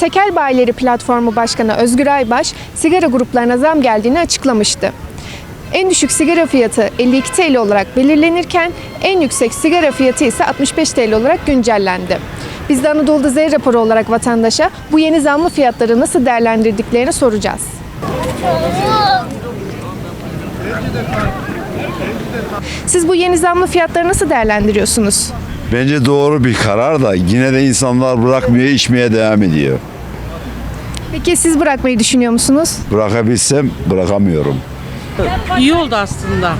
Tekel Bayileri Platformu Başkanı Özgür Aybaş, sigara gruplarına zam geldiğini açıklamıştı. En düşük sigara fiyatı 52 TL olarak belirlenirken en yüksek sigara fiyatı ise 65 TL olarak güncellendi. Biz de Anadolu'da Z raporu olarak vatandaşa bu yeni zamlı fiyatları nasıl değerlendirdiklerini soracağız. Siz bu yeni zamlı fiyatları nasıl değerlendiriyorsunuz? Bence doğru bir karar da yine de insanlar bırakmıyor, içmeye devam ediyor. Peki siz bırakmayı düşünüyor musunuz? Bırakabilsem bırakamıyorum. İyi oldu aslında.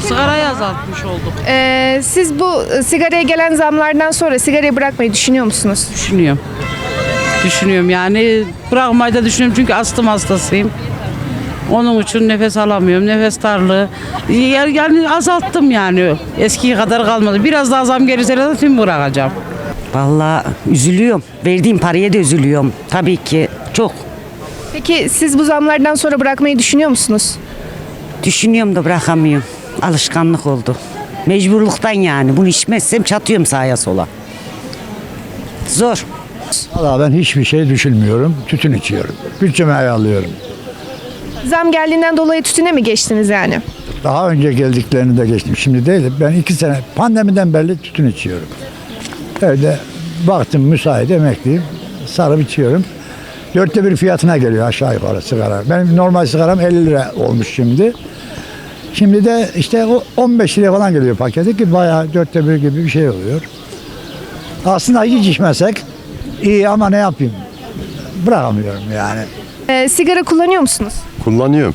Sigarayı azaltmış olduk. Ee, siz bu e, sigaraya gelen zamlardan sonra sigarayı bırakmayı düşünüyor musunuz? Düşünüyorum. Düşünüyorum yani bırakmayı da düşünüyorum çünkü astım hastasıyım. Onun için nefes alamıyorum, nefes darlığı. Ya- Yani azalttım yani. Eski kadar kalmadı. Biraz daha zam gelirse de tüm bırakacağım. Vallahi üzülüyorum. Verdiğim paraya da üzülüyorum. Tabii ki çok. Peki siz bu zamlardan sonra bırakmayı düşünüyor musunuz? Düşünüyorum da bırakamıyorum. Alışkanlık oldu. Mecburluktan yani. Bunu içmezsem çatıyorum sağa sola. Zor. Valla ben hiçbir şey düşünmüyorum. Tütün içiyorum. Bütçemi ayarlıyorum. Zam geldiğinden dolayı tütüne mi geçtiniz yani? Daha önce geldiklerini de geçtim. Şimdi değil. Ben iki sene pandemiden beri tütün içiyorum. Evde baktım müsait emekliyim. Sarıp içiyorum. Dörtte bir fiyatına geliyor aşağı yukarı sigara. Benim normal sigaram 50 lira olmuş şimdi. Şimdi de işte o 15 liraya falan geliyor paketi ki bayağı dörtte bir gibi bir şey oluyor. Aslında hiç içmesek iyi ama ne yapayım? Bırakamıyorum yani. Ee, sigara kullanıyor musunuz? Kullanıyorum.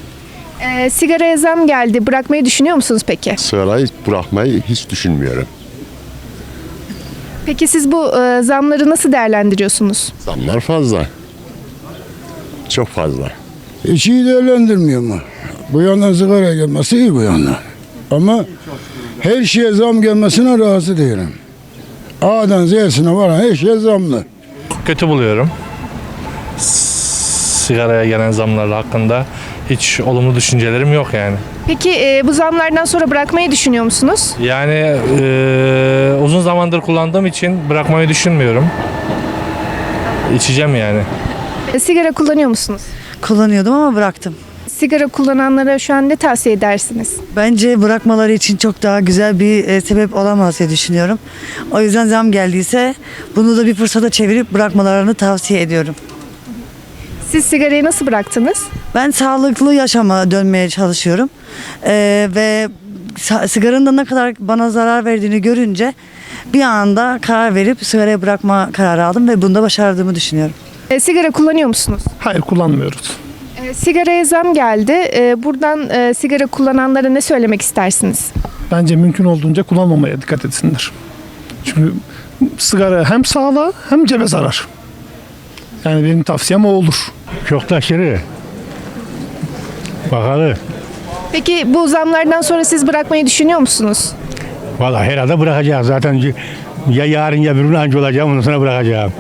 Ee, sigaraya zam geldi. Bırakmayı düşünüyor musunuz peki? Sigarayı bırakmayı hiç düşünmüyorum. Peki siz bu e, zamları nasıl değerlendiriyorsunuz? Zamlar fazla. Çok fazla. Hiç iyi değerlendirmiyor mu? Bu yandan sigara gelmesi iyi bu yandan. Ama her şeye zam gelmesine razı değilim. A'dan Z'sine varan her şeye zamlı. kötü buluyorum. Sigaraya gelen zamlar hakkında hiç olumlu düşüncelerim yok yani. Peki e, bu zamlardan sonra bırakmayı düşünüyor musunuz? Yani eee, uzun zamandır kullandığım için bırakmayı düşünmüyorum. İçeceğim yani. E, sigara kullanıyor musunuz? Kullanıyordum ama bıraktım. Sigara kullananlara şu an ne tavsiye edersiniz? Bence bırakmaları için çok daha güzel bir e, sebep olamaz diye düşünüyorum. O yüzden zam geldiyse bunu da bir fırsata çevirip bırakmalarını tavsiye ediyorum. Siz sigarayı nasıl bıraktınız? Ben sağlıklı yaşama dönmeye çalışıyorum. Ee, ve sigaranın da ne kadar bana zarar verdiğini görünce bir anda karar verip sigarayı bırakma kararı aldım ve bunda başardığımı düşünüyorum. E, sigara kullanıyor musunuz? Hayır kullanmıyoruz. E, sigaraya zam geldi. E, buradan e, sigara kullananlara ne söylemek istersiniz? Bence mümkün olduğunca kullanmamaya dikkat etsinler. Çünkü sigara hem sağlığa hem cebe zarar. Yani benim tavsiyem o olur. Çok da aşırı. Bakalım. Peki bu zamlardan sonra siz bırakmayı düşünüyor musunuz? Valla herhalde bırakacağız zaten. Ya yarın ya bir gün anca olacağım ondan sonra bırakacağım.